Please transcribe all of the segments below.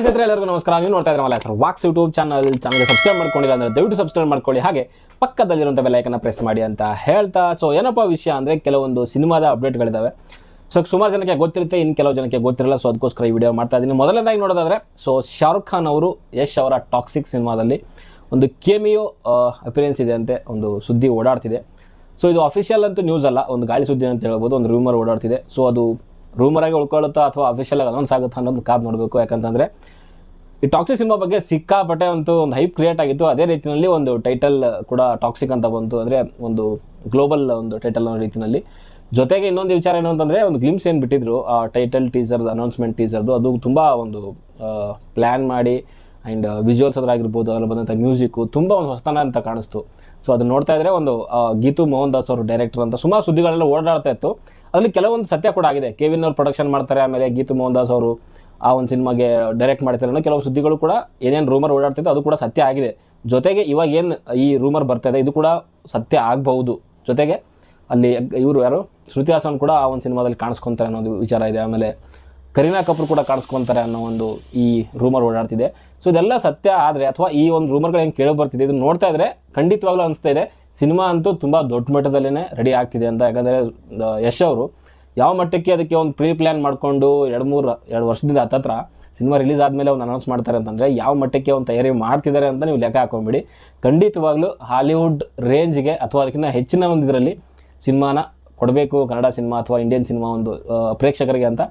ಸ್ನೇಹಿತರೆ, ಎಲ್ಲರಿಗೂ ನಮಸ್ಕಾರ. ನೀವು ನೋಡ್ತಾ ಇದ್ರೆ Malla sir walks YouTube channel. ಚಾನಲ್ಗೆ ಸಬ್ಸ್ಕ್ರೈಬ್ ಮಾಡ್ಕೊಂಡಿಲ್ಲ ಅಂದರೆ ದಯವಿಟ್ಟು ಸಬ್ಸ್ಕ್ರೈಬ್ ಮಾಡ್ಕೊಳ್ಳಿ. ಹಾಗೆ ಪಕ್ಕದಲ್ಲಿರುವಂಥ ಬೆಲೈಕನ್ನು ಪ್ರೆಸ್ ಮಾಡಿ ಅಂತ ಹೇಳ್ತಾ. ಸೊ ಏನಪ್ಪ ವಿಷಯ ಅಂದರೆ ಕೆಲವೊಂದು ಸಿನಿಮಾದ ಅಪ್ಡೇಟ್ಗಳಿದ್ದಾವೆ ಸೊ ಸುಮಾರು ಜನಕ್ಕೆ ಗೊತ್ತಿರುತ್ತೆ, ಇನ್ನು ಕೆಲವು ಜನಕ್ಕೆ ಗೊತ್ತಿರಲ್ಲ. ಸೊ ಅದಕ್ಕೋಸ್ಕರ ಈ ವಿಡಿಯೋ ಮಾಡ್ತಾ ಇದ್ದೀನಿ. ಮೊದಲನೇದಾಗಿ ನೋಡೋದಾದರೆ ಸೊ ಶಾರುಖ್ ಖಾನ್ ಅವರು ಯಶ್ ಅವರ ಟಾಕ್ಸಿಕ್ ಸಿನಿಮಾದಲ್ಲಿ ಒಂದು ಕೆಮಿಯೋ ಅಪಿರಿಯನ್ಸ್ ಇದೆ ಅಂತೆ. ಒಂದು ಸುದ್ದಿ ಓಡಾಡ್ತಿದೆ. ಸೊ ಇದು ಅಫಿಷಿಯಲ್ ಅಂತೂ ನ್ಯೂಸ್ ಅಲ್ಲ. ಒಂದು ಗಾಳಿ ಸುದ್ದಿ ಅಂತ ಹೇಳ್ಬೋದು. ಒಂದು ರೂಮರ್ ಓಡಾಡ್ತಿದೆ. ಸೊ ಅದು ರೂಮರಾಗಿ ಉಳ್ಕೊಳ್ಳುತ್ತಾ ಅಥವಾ ಅಫಿಷಿಯಲ್ ಆಗಿ ಅನೌನ್ಸ್ ಆಗುತ್ತಾ ಅನ್ನೋದು ಕಾದು ನೋಡಬೇಕು. ಯಾಕಂತಂದರೆ, ಈ ಟಾಕ್ಸಿಕ್ ಸಿನಿಮಾ ಬಗ್ಗೆ ಸಿಕ್ಕಾಪಟ್ಟೆ ಅಂತೂ ಒಂದು ಹೈಪ್ ಕ್ರಿಯೇಟ್ ಆಗಿತ್ತು. ಅದೇ ರೀತಿಯಲ್ಲಿ ಒಂದು ಟೈಟಲ್ ಕೂಡ ಟಾಕ್ಸಿಕ್ ಅಂತ ಬಂತು. ಅಂದರೆ ಒಂದು ಗ್ಲೋಬಲ್ ಒಂದು ಟೈಟಲ್ ಅನ್ನೋ ರೀತಿಯಲ್ಲಿ. ಜೊತೆಗೆ ಇನ್ನೊಂದು ವಿಚಾರ ಏನು ಅಂತಂದರೆ, ಒಂದು ಗ್ಲಿಮ್ಸ್ ಏನು ಬಿಟ್ಟಿದ್ರು, ಆ ಟೈಟಲ್ ಟೀಸರ್ದು ಅನೌನ್ಸ್ಮೆಂಟ್ ಟೀಸರ್ದು ಅದು ತುಂಬ ಒಂದು ಪ್ಲ್ಯಾನ್ ಮಾಡಿ ಆ್ಯಂಡ್ ವಿಜುವಲ್ಸ್ ಅದ್ರಾಗಿರ್ಬೋದು ಅದ್ರಲ್ಲಿ ಬಂದಂಥ ಮ್ಯೂಸಿಕ್ಕು ತುಂಬ ಒಂದು ಹೊಸತನ ಅಂತ ಕಾಣಿಸ್ತು. ಸೊ ಅದನ್ನ ನೋಡ್ತಾ ಇದ್ರೆ ಒಂದು ಗೀತು ಮೋಹನ್ ದಾಸ್ ಅವರು ಡೈರೆಕ್ಟರ್ ಅಂತ ಸುಮಾರು ಸುದ್ದಿಗಳೆಲ್ಲ ಓಡಾಡ್ತಾ ಇತ್ತು. ಅದರಲ್ಲಿ ಕೆಲವೊಂದು ಸತ್ಯ ಕೂಡ ಆಗಿದೆ. ಕೆವಿನ್ ಅವ್ರು ಪ್ರೊಡಕ್ಷನ್ ಮಾಡ್ತಾರೆ, ಆಮೇಲೆ ಗೀತು ಮೋಹನ್ ದಾಸ್ ಅವರು ಆ ಒಂದು ಸಿನಿಮಾಗೆ ಡೈರೆಕ್ಟ್ ಮಾಡ್ತಾರೆ ಅನ್ನೋ ಕೆಲವು ಸುದ್ದಿಗಳು ಕೂಡ ಏನೇನು ರೂಮರ್ ಓಡಾಡ್ತಿತ್ತು ಅದು ಕೂಡ ಸತ್ಯ ಆಗಿದೆ. ಜೊತೆಗೆ ಇವಾಗ ಏನು ಈ ರೂಮರ್ ಬರ್ತಾ ಇದೆ, ಇದು ಕೂಡ ಸತ್ಯ ಆಗಬಹುದು. ಜೊತೆಗೆ ಅಲ್ಲಿ ಇವರು ಯಾರು? ಶ್ರುತಿ ಹಾಸನ್ ಕೂಡ ಆ ಒಂದು ಸಿನಿಮಾದಲ್ಲಿ ಕಾಣಿಸ್ಕೊತಾರೆ ಅನ್ನೋದು ವಿಚಾರ ಇದೆ. ಆಮೇಲೆ ಕರೀನಾ ಕಪೂರ್ ಕೂಡ ಕಾಣಿಸ್ಕೊತಾರೆ ಅನ್ನೋ ಒಂದು ಈ ರೂಮರ್ ಓಡಾಡ್ತಿದೆ. ಸೊ ಇದೆಲ್ಲ ಸತ್ಯ ಆದರೆ, ಅಥವಾ ಈ ಒಂದು ರೂಮರ್ಗಳು ಹೆಂಗೆ ಕೇಳಿ ಬರ್ತಿದೆ, ಇದನ್ನು ನೋಡ್ತಾ ಇದ್ರೆ ಖಂಡಿತವಾಗ್ಲೂ ಅನಿಸ್ತಾ ಇದೆ, ಸಿನಿಮಾ ಅಂತೂ ತುಂಬ ದೊಡ್ಡ ಮಟ್ಟದಲ್ಲೇ ರೆಡಿ ಆಗ್ತಿದೆ ಅಂತ. ಯಾಕಂದರೆ ಯಶ್ ಅವರು ಯಾವ ಮಟ್ಟಕ್ಕೆ ಅದಕ್ಕೆ ಒಂದು ಪ್ರೀ ಪ್ಲ್ಯಾನ್ ಮಾಡಿಕೊಂಡು ಎರಡು ಮೂರು, ಎರಡು ವರ್ಷದಿಂದ ಹತ್ತತ್ರ ಸಿನಿಮಾ ರಿಲೀಸ್ ಆದಮೇಲೆ ಒಂದು ಅನೌನ್ಸ್ ಮಾಡ್ತಾರೆ ಅಂತಂದರೆ ಯಾವ ಮಟ್ಟಕ್ಕೆ ಒಂದು ತಯಾರಿ ಮಾಡ್ತಿದ್ದಾರೆ ಅಂತ ನೀವು ಲೆಕ್ಕ ಹಾಕೊಂಬಿಡಿ. ಖಂಡಿತವಾಗ್ಲೂ ಹಾಲಿವುಡ್ ರೇಂಜ್ಗೆ ಅಥವಾ ಅದಕ್ಕಿಂತ ಹೆಚ್ಚಿನ ಒಂದು ಇದರಲ್ಲಿ ಸಿನಿಮಾನ ಕೊಡಬೇಕು, ಕನ್ನಡ ಸಿನಿಮಾ ಅಥವಾ ಇಂಡಿಯನ್ ಸಿನಿಮಾ ಒಂದು ಪ್ರೇಕ್ಷಕರಿಗೆ ಅಂತ.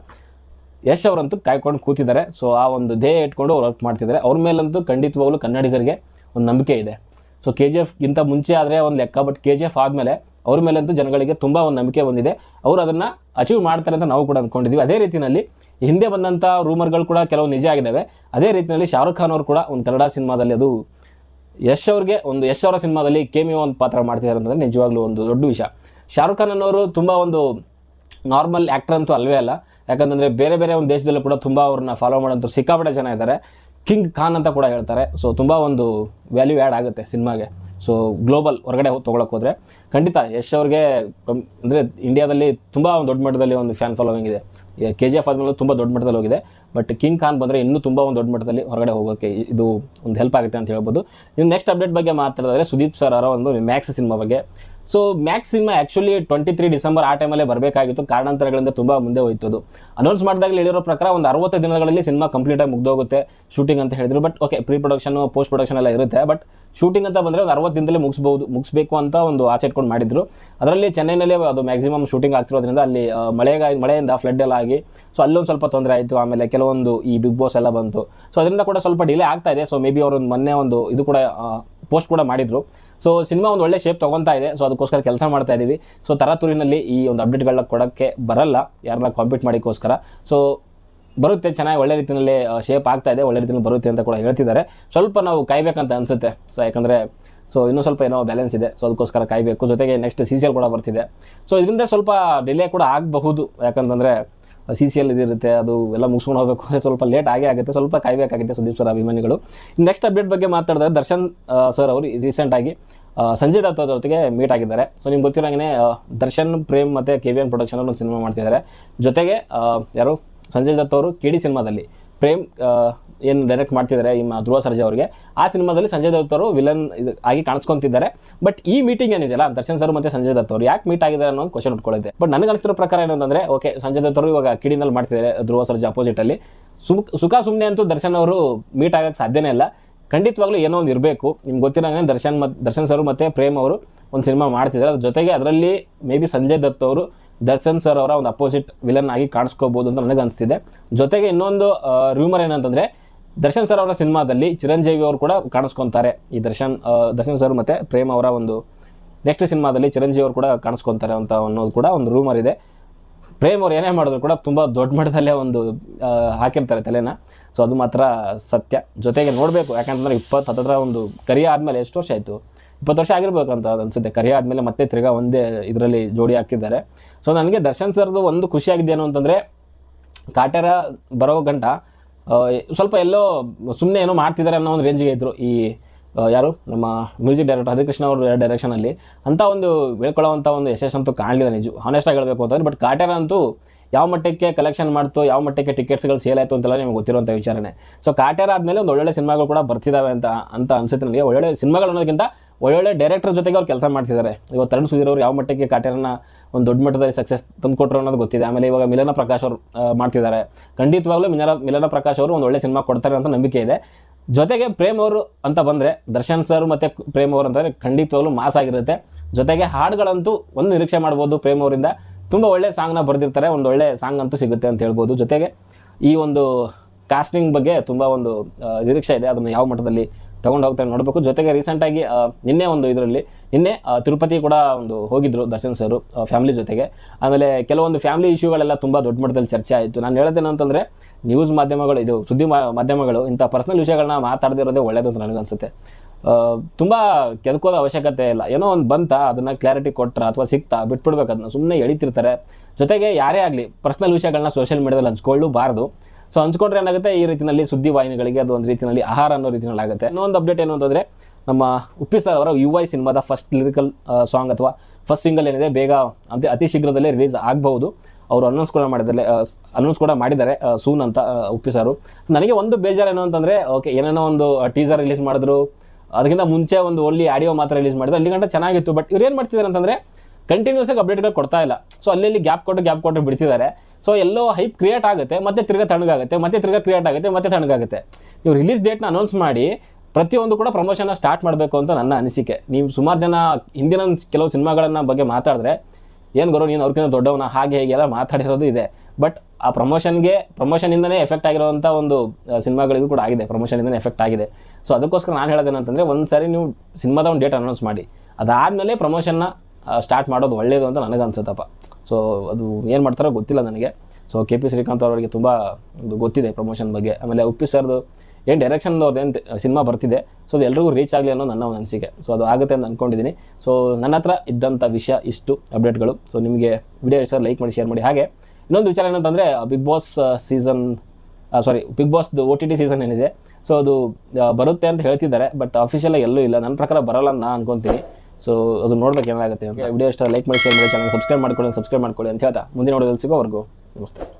ಯಶ್ ಅವರಂತೂ ಕಾಯ್ಕೊಂಡು ಕೂತಿದ್ದಾರೆ. ಸೊ ಆ ಒಂದು ಧ್ಯೇಯ ಇಟ್ಕೊಂಡು ಅವ್ರು ವರ್ಕ್ ಮಾಡ್ತಿದ್ದಾರೆ. ಅವ್ರ ಮೇಲಂತೂ ಖಂಡಿತವಾಗ್ಲೂ ಕನ್ನಡಿಗರಿಗೆ ಒಂದು ನಂಬಿಕೆ ಇದೆ. ಸೊ ಕೆ ಜಿ ಎಫ್ಗಿಂತ ಮುಂಚೆ ಆದರೆ ಒಂದು ಲೆಕ್ಕ ಬಟ್ ಕೆ ಜಿ ಎಫ್ ಆದಮೇಲೆ ಅವ್ರ ಮೇಲಂತೂ ಜನಗಳಿಗೆ ತುಂಬ ಒಂದು ನಂಬಿಕೆ ಬಂದಿದೆ. ಅವರು ಅದನ್ನು ಅಚೀವ್ ಮಾಡ್ತಾರೆ ಅಂತ ನಾವು ಕೂಡ ಅಂದ್ಕೊಂಡಿದ್ದೀವಿ ಅದೇ ರೀತಿಯಲ್ಲಿ ಹಿಂದೆ ಬಂದಂಥ ರೂಮರ್ಗಳು ಕೂಡ ಕೆಲವು ನಿಜ ಆಗಿದ್ದಾವೆ. ಅದೇ ರೀತಿಯಲ್ಲಿ ಶಾರುಖ್ ಖಾನ್ ಅವರು ಕೂಡ ಒಂದು ಕನ್ನಡ ಸಿನಿಮಾದಲ್ಲಿ ಅದು ಯಶ್ ಅವ್ರಿಗೆ ಒಂದು ಯಶ್ ಅವರ ಸಿನಿಮಾದಲ್ಲಿ ಕೇಮಿಯೋ ಒಂದು ಪಾತ್ರ ಮಾಡ್ತಿದ್ದಾರೆ ಅಂತಂದರೆ ನಿಜವಾಗ್ಲೂ ಒಂದು ದೊಡ್ಡ ವಿಷಯ. ಶಾರುಖ್ ಖಾನ್ ಅನ್ನೋರು ತುಂಬ ಒಂದು ನಾರ್ಮಲ್ ಆ್ಯಕ್ಟರ್ ಅಂತೂ ಅಲ್ವೇ ಅಲ್ಲ. ಯಾಕಂತಂದರೆ ಬೇರೆ ಬೇರೆ ಒಂದು ದೇಶದಲ್ಲೂ ಕೂಡ ತುಂಬ ಅವ್ರನ್ನ ಫಾಲೋ ಮಾಡೋಂಥ ಸಿಕ್ಕಾಪಟ್ಟೆ ಜನ ಇದ್ದಾರೆ. ಕಿಂಗ್ ಖಾನ್ ಅಂತ ಕೂಡ ಹೇಳ್ತಾರೆ. ಸೊ ತುಂಬ ಒಂದು ವ್ಯಾಲ್ಯೂ ಆ್ಯಡ್ ಆಗುತ್ತೆ ಸಿನಿಮಾಗೆ. ಸೊ ಗ್ಲೋಬಲ್ ಹೊರಗಡೆ ತೊಗೊಳಕ್ಕೆ ಹೋದರೆ. ಖಂಡಿತ ಯಶ್ ಅವ್ರಿಗೆ ಅಂದರೆ ಇಂಡಿಯಾದಲ್ಲಿ ತುಂಬ ಒಂದು ದೊಡ್ಡ ಮಟ್ಟದಲ್ಲಿ ಒಂದು ಫ್ಯಾನ್ ಫಾಲೋವಿಂಗ್ ಇದೆ. ಕೆ ಜಿ ಎಫ್ ಆದಮೇಲೆ ತುಂಬ ದೊಡ್ಡ ಮಟ್ಟದಲ್ಲಿ ಹೋಗಿದೆ. ಬಟ್ ಕಿಂಗ್ ಖಾನ್ ಬಂದರೆ ಇನ್ನೂ ತುಂಬ ಒಂದು ದೊಡ್ಡ ಮಟ್ಟದಲ್ಲಿ ಹೊರಗಡೆ ಹೋಗೋಕ್ಕೆ ಇದು ಒಂದು ಹೆಲ್ಪ್ ಆಗುತ್ತೆ ಅಂತ ಹೇಳ್ಬೋದು. ಇನ್ನು ನೆಕ್ಸ್ಟ್ ಅಪ್ಡೇಟ್ ಬಗ್ಗೆ ಮಾತಾಡಿದ್ರೆ ಸುದೀಪ್ ಸರ್ ಅವರ ಒಂದು ಮ್ಯಾಕ್ಸ್ ಸಿನಿಮಾ ಬಗ್ಗೆ. So Max cinema actually twenty three December ಆ ಟೈಮಲ್ಲೇ ಬರಬೇಕಾಗಿತ್ತು. ಕಾರಣಾಂತರಗಳಿಂದ ತುಂಬ ಮುಂದೆ ಹೋಯ್ತು ಅನೌನ್ಸ್ ಮಾಡಿದಾಗ ಹೇಳಿರೋ ಪ್ರಕಾರ ಒಂದು ಅರವತ್ತು ದಿನಗಳಲ್ಲಿ ಸಿನಿಮಾ ಕಂಪ್ಲೀಟಾಗಿ ಮುಗ್ದೋಗುತ್ತೆ. ಶೂಟಿಂಗ್ ಅಂತ ಹೇಳಿದ್ರು. But okay pre production post production ಎಲ್ಲ ಇರುತ್ತೆ. ಬಟ್ ಶೂಟಿಂಗ್ ಅಂತ ಬಂದರೆ ಒಂದು ಅರವತ್ತು ದಿನದಲ್ಲಿ ಮುಗಿಸ್ಬೋದು, ಮುಗಿಸ್ಬೇಕು ಅಂತ ಒಂದು ಆಸೆ ಇಟ್ಕೊಂಡು ಮಾಡಿದ್ರು. ಅದರಲ್ಲಿ ಚೆನ್ನೈನಲ್ಲೇ ಅದು ಮ್ಯಾಕ್ಸಿಮಮ್ ಶೂಟಿಂಗ್ ಆಗ್ತಿರೋದ್ರಿಂದ ಅಲ್ಲಿ ಮಳೆಗಾಗಿ ಮಳೆಯಿಂದ ಫ್ಲಡ್ ಎಲ್ಲ ಆಗಿ ಸೊ ಅಲ್ಲೊಂದು ಸ್ವಲ್ಪ ತೊಂದರೆ ಆಯಿತು. ಆಮೇಲೆ ಕೆಲವೊಂದು ಈ ಬಿಗ್ ಬಾಸ್ ಎಲ್ಲ ಬಂತು. ಸೊ ಅದರಿಂದ ಕೂಡ ಸ್ವಲ್ಪ ಡಿಲೇ ಆಗ್ತಾ ಇದೆ. ಸೊ ಮೇ ಬಿ ಅವರೊಂದು ಮೊನ್ನೆ ಒಂದು ಇದು ಕೂಡ ಪೋಸ್ಟ್ ಕೂಡ ಮಾಡಿದರು. ಸೊ ಸಿನಿಮಾ ಒಂದು ಒಳ್ಳೆ ಶೇಪ್ ತೊಗೊತಾ ಇದೆ. ಸೊ ಅದಕ್ಕೋಸ್ಕರ ಕೆಲಸ ಮಾಡ್ತಾ ಇದ್ದೀವಿ ಸೊ ತರತೂರಿನಲ್ಲಿ ಈ ಒಂದು ಅಪ್ಡೇಟ್ಗಳನ್ನ ಕೊಡೋಕ್ಕೆ ಬರಲ್ಲ. ಯಾರನ್ನ ಕಾಂಪೀಟ್ ಮಾಡಿಕೋಸ್ಕರ. ಸೊ ಬರುತ್ತೆ, ಚೆನ್ನಾಗಿ ಒಳ್ಳೆ ರೀತಿಯಲ್ಲಿ ಶೇಪ್ ಆಗ್ತಾ ಇದೆ. ಒಳ್ಳೆ ರೀತಿಯಲ್ಲಿ ಬರುತ್ತೆ ಅಂತ ಕೂಡ ಹೇಳ್ತಿದ್ದಾರೆ. ಸ್ವಲ್ಪ ನಾವು ಕಾಯ್ಬೇಕಂತ ಅನಿಸುತ್ತೆ. ಸೊ ಯಾಕಂದರೆ ಸೊ ಇನ್ನೂ ಸ್ವಲ್ಪ ಏನೋ ಬ್ಯಾಲೆನ್ಸ್ ಇದೆ. ಸೊ ಅದಕ್ಕೋಸ್ಕರ ಕಾಯಬೇಕು. ಜೊತೆಗೆ ನೆಕ್ಸ್ಟ್ ಸಿ ಸಿ ಎಲ್ ಕೂಡ ಬರ್ತಿದೆ. ಸೊ ಇದರಿಂದ ಸ್ವಲ್ಪ ಡಿಲೇ ಕೂಡ ಆಗಬಹುದು. ಯಾಕಂತಂದರೆ ಸಿ ಸಿ ಎಲ್ ಇದಿರುತ್ತೆ ಅದು ಎಲ್ಲ ಮುಗಿಸ್ಕೊಂಡು ಹೋಗಬೇಕು ಅಂದರೆ ಸ್ವಲ್ಪ ಲೇಟ್ ಆಗೇ ಆಗುತ್ತೆ, ಸ್ವಲ್ಪ ಕಾಯಬೇಕಾಗುತ್ತೆ ಸುದೀಪ್ ಸರ್ ಅಭಿಮಾನಿಗಳು. ನೆಕ್ಸ್ಟ್ ಅಪ್ಡೇಟ್ ಬಗ್ಗೆ ಮಾತಾಡಿದ್ರೆ ದರ್ಶನ್ ಸರ್ ಅವರು ರೀಸೆಂಟಾಗಿ ಸಂಜಯ್ ದತ್ ಅವ್ರ ಜೊತೆಗೆ ಮೀಟ್ ಆಗಿದ್ದಾರೆ. ಸೊ ನಿಮ್ಗೆ ಗೊತ್ತಿರೋಂಗೆ ದರ್ಶನ್ ಪ್ರೇಮ್ ಮತ್ತು ಕೆ ವಿ ಎನ್ ಪ್ರೊಡಕ್ಷನ್ ಒಂದು ಸಿನಿಮಾ ಮಾಡ್ತಿದ್ದಾರೆ. ಜೊತೆಗೆ ಯಾರು? ಸಂಜಯ್ ದತ್ ಅವರು ಕೆ ಡಿ ಸಿನಿಮಾದಲ್ಲಿ ಪ್ರೇಮ್ ಏನು ಡೈರೆಕ್ಟ್ ಮಾಡ್ತಿದ್ದಾರೆ ನಿಮ್ಮ ಧ್ರುವ ಸರ್ಜಾ ಅವರಿಗೆ. ಆ ಸಿನಿಮಾದಲ್ಲಿ ಸಂಜಯ್ ದತ್ ಅವರು ವಿಲನ್ ಇದು ಆಗಿ ಕಾಣಿಸ್ಕೊಂತಿದ್ದಾರೆ. ಬಟ್ ಈ ಮೀಟಿಂಗ್ ಏನಿದೆಯಲ್ಲ, ದರ್ಶನ್ ಸರ್ ಮತ್ತು ಸಂಜಯ್ ದತ್ ಅವರು ಯಾಕೆ ಮೀಟ್ ಆಗಿದ್ದಾರೆ ಅನ್ನೋ ಕ್ವಶನ್ ಉಟ್ಕೊಳ್ಳುತ್ತೆ ಬಟ್ ನನಗೆ ಅನಿಸ್ತಿರೋ ಪ್ರಕಾರ ಏನು ಓಕೆ ಸಂಜಯ್ ದತ್ ಅವರು ಇವಾಗ ಕಿಡಿನಲ್ಲಿ ಮಾಡ್ತಿದ್ದಾರೆ ಧ್ರುವ ಸರ್ಜಾ ಅಪೋಸಿಟಲ್ಲಿ ಸುಮ್, ಸುಖ ಸುಮ್ಮನೆ ಅಂತೂ ದರ್ಶನ್ ಅವರು ಮೀಟ್ ಆಗೋಕ್ಕೆ ಸಾಧ್ಯನೇ ಇಲ್ಲ. ಖಂಡಿತವಾಗ್ಲೂ ಏನೋ ಒಂದು ಇರಬೇಕು. ನಿಮ್ಗೆ ಗೊತ್ತಿರೋಂಗೆ ದರ್ಶನ್ ಮತ್ತು ದರ್ಶನ್ ಸರ್ ಮತ್ತು ಪ್ರೇಮ್ ಅವರು ಒಂದು ಸಿನಿಮಾ ಮಾಡ್ತಿದ್ದಾರೆ ಅದ್ರ ಜೊತೆಗೆ ಅದರಲ್ಲಿ ಮೇ ಬಿ ಸಂಜಯ್ ದತ್ ಅವರು ದರ್ಶನ್ ಸರ್ ಅವರ ಒಂದು ಅಪೋಸಿಟ್ ವಿಲನ್ ಆಗಿ ಕಾಣಿಸ್ಕೋಬೋದು ಅಂತ ನನಗೆ ಅನಿಸ್ತಿದೆ. ಜೊತೆಗೆ ಇನ್ನೊಂದು ರೂಮರ್ ಏನಂತಂದರೆ, ದರ್ಶನ್ ಸರ್ ಅವರ ಸಿನಿಮಾದಲ್ಲಿ ಚಿರಂಜೀವಿ ಅವರು ಕೂಡ ಕಾಣಿಸ್ಕೊತಾರೆ. ಈ ದರ್ಶನ್ ದರ್ಶನ್ ಸರ್ ಮತ್ತು ಪ್ರೇಮ್ ಅವರ ಒಂದು ನೆಕ್ಸ್ಟ್ ಸಿನಿಮಾದಲ್ಲಿ ಚಿರಂಜೀವಿ ಅವರು ಕೂಡ ಕಾಣಿಸ್ಕೊತಾರೆ ಅಂತ ಅನ್ನೋದು ಕೂಡ ಒಂದು ರೂಮರ್ ಇದೆ. ಪ್ರೇಮ್ ಅವ್ರು ಏನೇ ಮಾಡಿದ್ರು ಕೂಡ ತುಂಬ ದೊಡ್ಡ ಮಟ್ಟದಲ್ಲೇ ಒಂದು ಹಾಕಿರ್ತಾರೆ ತಲೆನ. ಸೊ ಅದು ಮಾತ್ರ ಸತ್ಯ. ಜೊತೆಗೆ ನೋಡಬೇಕು, ಯಾಕಂತಂದರೆ ಇಪ್ಪತ್ತು ಹತ್ತತ್ರ ಒಂದು ಕರಿಯ ಆದಮೇಲೆ ಎಷ್ಟು ವರ್ಷ ಆಯಿತು? ಇಪ್ಪತ್ತು ವರ್ಷ ಆಗಿರ್ಬೇಕು ಅಂತ ಅನ್ಸುತ್ತೆ. ಕರಿಯ ಆದಮೇಲೆ ಮತ್ತೆ ತಿರ್ಗಾ ಒಂದೇ ಇದರಲ್ಲಿ ಜೋಡಿ ಆಗ್ತಿದ್ದಾರೆ ಸೊ ನನಗೆ ದರ್ಶನ್ ಸರ್ದು ಒಂದು ಖುಷಿಯಾಗಿದ್ದೇನು ಅಂತಂದರೆ, ಕಾಟೇರ ಬರೋ ಗಂಟ ಸ್ವಲ್ಪ ಎಲ್ಲೋ ಸುಮ್ಮನೆ ಏನೋ ಮಾಡ್ತಿದ್ದಾರೆ ಅನ್ನೋ ಒಂದು ರೇಂಜಿಗೆ ಇದ್ದರು ಈ ಯಾರು? ನಮ್ಮ ಮ್ಯೂಸಿಕ್ ಡೈರೆಕ್ಟರ್ ಹರಿಕೃಷ್ಣ ಅವ್ರ ಡೈರೆಕ್ಷನಲ್ಲಿ ಅಂಥ ಒಂದು ಹೇಳ್ಕೊಳ್ಳೋವಂಥ ಒಂದು ಯಶಸ್ಸಂತೂ ಕಾಣಲಿಲ್ಲ ನಿಜ. ಹಾನೆಸ್ಟಾಗಿ ಹೇಳಬೇಕು ಅಂತಂದ್ರೆ ಬಟ್ ಕಾಟೇರ ಅಂತೂ ಯಾವ ಮಟ್ಟಕ್ಕೆ ಕಲೆಕ್ಷನ್ ಮಾಡ್ತು, ಯಾವ ಮಟ್ಟಕ್ಕೆ ಟಿಕೆಟ್ಸ್ಗಳು ಸೇಲ್ ಆಯಿತು ಅಂತೆಲ್ಲ ನಿಮ್ಗೆ ಗೊತ್ತಿರುವಂಥ ವಿಚಾರಣೆ ಸೊ ಕಾಟೇರ ಆದಮೇಲೆ ಒಂದು ಒಳ್ಳೊಳ್ಳೆ ಸಿನಿಮಾಗಳು ಕೂಡ ಬರ್ತಿದ್ದಾವೆ ಅಂತ ಅಂತ ಅನ್ಸುತ್ತೆ ನನಗೆ. ಒಳ್ಳೊಳ್ಳೆ ಸಿನಿಮಾಗಳು ಅನ್ನೋದಕ್ಕಿಂತ ಒಳ್ಳೊಳ್ಳೆ ಡೈರೆಕ್ಟರ್ ಜೊತೆಗೆ ಅವ್ರು ಕೆಲಸ ಮಾಡ್ತಿದ್ದಾರೆ ಇವಾಗ ತರುಣ್ ಸುಧೀರ್ ಅವರು ಯಾವ ಮಟ್ಟಕ್ಕೆ ಕಾಟ್ಯರನ್ನ ಒಂದು ದೊಡ್ಡ ಮಟ್ಟದಲ್ಲಿ ಸಕ್ಸಸ್ ತಂದುಕೊಟ್ರು ಅನ್ನೋದು ಗೊತ್ತಿದೆ. ಆಮೇಲೆ ಇವಾಗ ಮಿಲನ ಪ್ರಕಾಶ್ ಅವರು ಮಾಡ್ತಿದ್ದಾರೆ ಖಂಡಿತವಾಗ್ಲೂ ಮಿಲನ ಮಿಲನ ಪ್ರಕಾಶ್ ಅವರು ಒಂದು ಒಳ್ಳೆ ಸಿನಿಮಾ ಕೊಡ್ತಾರೆ ಅಂತ ನಂಬಿಕೆ ಇದೆ. ಜೊತೆಗೆ ಪ್ರೇಮ್ ಅವರು ಅಂತ ಬಂದರೆ, ದರ್ಶನ್ ಸರ್ ಮತ್ತು ಪ್ರೇಮ್ ಅವರು ಅಂತಂದರೆ ಖಂಡಿತವಾಗ್ಲೂ ಮಾಸ್ ಆಗಿರುತ್ತೆ. ಜೊತೆಗೆ ಹಾಡುಗಳಂತೂ ಒಂದು ನಿರೀಕ್ಷೆ ಮಾಡ್ಬೋದು ಪ್ರೇಮ್ ಅವರಿಂದ. ತುಂಬ ಒಳ್ಳೆ ಸಾಂಗ್ನ ಬರೆದಿರ್ತಾರೆ, ಒಂದು ಒಳ್ಳೆ ಸಾಂಗ್ ಅಂತೂ ಸಿಗುತ್ತೆ ಅಂತ ಹೇಳ್ಬೋದು. ಜೊತೆಗೆ ಈ ಒಂದು ಕಾಸ್ಟಿಂಗ್ ಬಗ್ಗೆ ತುಂಬ ಒಂದು ನಿರೀಕ್ಷೆ ಇದೆ. ಅದನ್ನು ಯಾವ ಮಟ್ಟದಲ್ಲಿ ತೊಗೊಂಡು ಹೋಗ್ತಾರೆ ನೋಡಬೇಕು. ಜೊತೆಗೆ ರೀಸೆಂಟಾಗಿ ನಿನ್ನೆ ಒಂದು ಇದರಲ್ಲಿ, ನಿನ್ನೆ ತಿರುಪತಿ ಕೂಡ ಒಂದು ಹೋಗಿದ್ರು ದರ್ಶನ್ ಸರ್ ಫ್ಯಾಮಿಲಿ ಜೊತೆಗೆ. ಆಮೇಲೆ ಕೆಲವೊಂದು ಫ್ಯಾಮಿಲಿ ಇಶ್ಯೂಗಳೆಲ್ಲ ತುಂಬ ದೊಡ್ಡ ಮಟ್ಟದಲ್ಲಿ ಚರ್ಚೆ ಆಯಿತು. ನಾನು ಹೇಳೋದೇನು ಅಂತಂದರೆ ನ್ಯೂಸ್ ಮಾಧ್ಯಮಗಳು, ಇದು ಸುದ್ದಿ ಮಾಧ್ಯಮಗಳು, ಇಂಥ ಪರ್ಸನಲ್ ವಿಷಯಗಳನ್ನ ಮಾತಾಡದಿರೋದೇ ಒಳ್ಳೆಯದು ಅಂತ ನನಗನ್ಸುತ್ತೆ. ತುಂಬ ಕೆದಕೋದ ಅವಶ್ಯಕತೆ ಇಲ್ಲ. ಏನೋ ಒಂದು ಬಂತ, ಅದನ್ನು ಕ್ಲಾರಿಟಿ ಕೊಟ್ರ ಅಥವಾ ಸಿಕ್ತಾ, ಬಿಟ್ಬಿಡ್ಬೇಕು, ಅದನ್ನ ಸುಮ್ಮನೆ ಎಳಿತಿರ್ತಾರೆ. ಜೊತೆಗೆ ಯಾರೇ ಆಗಲಿ ಪರ್ಸ್ನಲ್ ವಿಷಯಗಳನ್ನ ಸೋಷಿಯಲ್ ಮೀಡಿಯಾದಲ್ಲಿ ಹಂಚ್ಕೊಳ್ಳಬಾರ್ದು ಸೊ ಹಂಚ್ಕೊಂಡ್ರೆ ಏನಾಗುತ್ತೆ? ಈ ರೀತಿಯಲ್ಲಿ ಸುದ್ದಿ ವಾಹಿನಿಗಳಿಗೆ ಅದು ಒಂದು ರೀತಿಯಲ್ಲಿ ಆಹಾರ ಅನ್ನೋ ರೀತಿಯಲ್ಲಿ ಆಗುತ್ತೆ. ಇನ್ನೊಂದು ಅಪ್ಡೇಟ್ ಏನು ಅಂತಂದರೆ, ನಮ್ಮ ಉಪ್ಪಿ ಸರ್ ಅವರ ಯು ಐ ಸಿನಿಮಾದ ಫಸ್ಟ್ ಲಿರಿಕಲ್ ಸಾಂಗ್ ಅಥವಾ ಫಸ್ಟ್ ಸಿಂಗಲ್ ಏನಿದೆ, ಬೇಗ ಅಂತ ಅತಿ ಶೀಘ್ರದಲ್ಲೇ ರಿಲೀಸ್ ಆಗಬಹುದು. ಅವರು ಅನೌನ್ಸ್ ಕೂಡ ಮಾಡಿದ್ದಾರೆ ಅನೌನ್ಸ್ ಕೂಡ ಮಾಡಿದ್ದಾರೆ ಸೂನ್ ಅಂತ ಉಪ್ಪಿ ಸರು. ನನಗೆ ಒಂದು ಬೇಜಾರು ಏನು ಅಂತಂದರೆ ಓಕೆ ಏನೇನೋ ಒಂದು ಟೀಸರ್ ರಿಲೀಸ್ ಮಾಡಿದ್ರು. ಅದಕ್ಕಿಂತ ಮುಂಚೆ ಒಂದು ಓನ್ಲಿ ಆಡಿಯೋ ಮಾತ್ರ ರಿಲೀಸ್ ಮಾಡಿದ್ರು. ಅಲ್ಲಿಗಂಟ ಚೆನ್ನಾಗಿತ್ತು ಬಟ್ ಇವ್ರು ಏನು ಮಾಡ್ತಿದ್ದಾರೆ ಅಂತಂದರೆ ಕಂಟಿನ್ಯೂಸ್ ಆಗಿ ಅಪ್ಡೇಟ್ಗಳು ಕೊಡ್ತಾ ಇಲ್ಲ. ಸೊ ಅಲ್ಲಿ ಗ್ಯಾಪ್ ಕೊಟ್ಟು ಗ್ಯಾಪ್ ಕೊಟ್ಟು ಬಿಡ್ತಿದ್ದಾರೆ. ಸೊ ಎಲ್ಲೋ ಹೈಪ್ ಕ್ರಿಯೇಟ್ ಆಗುತ್ತೆ, ಮತ್ತೆ ತಿರ್ಗಾ ತಣ್ಣಗಾಗುತ್ತೆ, ಮತ್ತೆ ತಿರ್ಗಾ ಕ್ರಿಯೇಟ್ ಆಗುತ್ತೆ, ಮತ್ತೆ ತಣ್ಣಗಾಗುತ್ತೆ. ನೀವು ರಿಲೀಸ್ ಡೇಟ್ನ ಅನೌನ್ಸ್ ಮಾಡಿ ಪ್ರತಿಯೊಂದು ಕೂಡ ಪ್ರಮೋಷನ್ನ ಸ್ಟಾರ್ಟ್ ಮಾಡಬೇಕು ಅಂತ ನನ್ನ ಅನಿಸಿಕೆ. ನೀವು ಸುಮಾರು ಜನ ಹಿಂದಿನ ಕೆಲವು ಸಿನಿಮಾಗಳನ್ನ ಬಗ್ಗೆ ಮಾತಾಡಿದ್ರೆ, ಏನು ಗುರು, ನೀನು ಅವ್ರಿಗಿಂತ ದೊಡ್ಡವನ? ಹಾಗೆ ಹೇಗೆ ಮಾತಾಡಿರೋದು ಇದೆ. ಬಟ್ ಆ ಪ್ರಮೋಷನ್ಗೆ ಪ್ರಮೋಷನಿಂದನೇ ಎಫೆಕ್ಟ್ ಆಗಿರೋವಂಥ ಒಂದು ಸಿನಿಮಾಗಳಿಗೂ ಕೂಡ ಆಗಿದೆ. ಪ್ರಮೋಷನಿಂದನೇ ಎಫೆಕ್ಟ್ ಆಗಿದೆ. ಸೊ ಅದಕ್ಕೋಸ್ಕರ ನಾನು ಹೇಳೋದೇನಂತಂದರೆ ಒಂದು ಸಾರಿ ನೀವು ಸಿನಿಮಾದ ಒಂದು ಡೇಟ್ ಅನೌನ್ಸ್ ಮಾಡಿ. ಅದಾದಮೇಲೆ ಪ್ರಮೋಷನ್ನ ಸ್ಟಾರ್ಟ್ ಮಾಡೋದು ಒಳ್ಳೆಯದು ಅಂತ ನನಗೆ ಅನ್ಸುತ್ತಪ್ಪ. ಸೊ ಅದು ಏನು ಮಾಡ್ತಾರೋ ಗೊತ್ತಿಲ್ಲ ನನಗೆ. ಸೊ ಕೆ ಪಿ ಶ್ರೀಕಾಂತ್ ಅವರಿಗೆ ತುಂಬ ಒಂದು ಗೊತ್ತಿದೆ ಪ್ರಮೋಷನ್ ಬಗ್ಗೆ. ಆಮೇಲೆ ಉಪ್ಪಿ ಸರ್ದು ಏನು ಡೈರೆಕ್ಷನ್ ಏನು ಸಿನಿಮಾ ಬರ್ತಿದೆ. ಸೊ ಅದು ಎಲ್ರಿಗೂ ರೀಚ್ ಆಗಲಿ ಅನ್ನೋ ನನ್ನ ಒಂದು ಅನಿಸಿಕೆ. ಸೊ ಅದು ಆಗುತ್ತೆ ಅಂತ ಅಂದ್ಕೊಂಡಿದ್ದೀನಿ ಸೊ ನನ್ನ ಹತ್ರ ಇದ್ದಂಥ ವಿಷಯ ಇಷ್ಟು ಅಪ್ಡೇಟ್ಗಳು ಸೊ ನಿಮಗೆ ವಿಡಿಯೋ ಇಷ್ಟ ಲೈಕ್ ಮಾಡಿ ಶೇರ್ ಮಾಡಿ. ಹಾಗೆ ಇನ್ನೊಂದು ವಿಚಾರ ಏನಂತಂದರೆ Bigg Boss season sorry Bigg ಬಾಸ್ದು O T T season ಏನಿದೆ. ಸೊ ಅದು ಬರುತ್ತೆ ಅಂತ ಹೇಳ್ತಿದ್ದಾರೆ ಬಟ್ ಅಫಿಷಿಯಲಾಗಿ ಎಲ್ಲೂ ಇಲ್ಲ. ನನ್ನ ಪ್ರಕಾರ ಬರಲ್ಲ ನಾನು ಅನ್ಕೊತೀನಿ. ಸೊ ಅದು ನೋಡ್ಬೇಕು ಏನಾಗುತ್ತೆ ಅಂತ. ವಿಡಿಯೋ ಇಷ್ಟ ಲೈಕ್ ಮಾಡಿ ಶೇರ್ ಮಾಡಿ ಚಾನಲ್ ಸಬ್ಸ್ಕ್ರೈಬ್ ಮಾಡ್ಕೊಳ್ಳಿ ಸಬ್ಸ್ಕ್ರೈಬ್ ಮಾಡ್ಕೊಳ್ಳಿ ಅಂತ ಹೇಳ್ತಾ. ಮುಂದಿನ ನೋಡೋದಲ್ಲಿ ಸಿಗೋವರೆಗೂ ನಮಸ್ತೆ.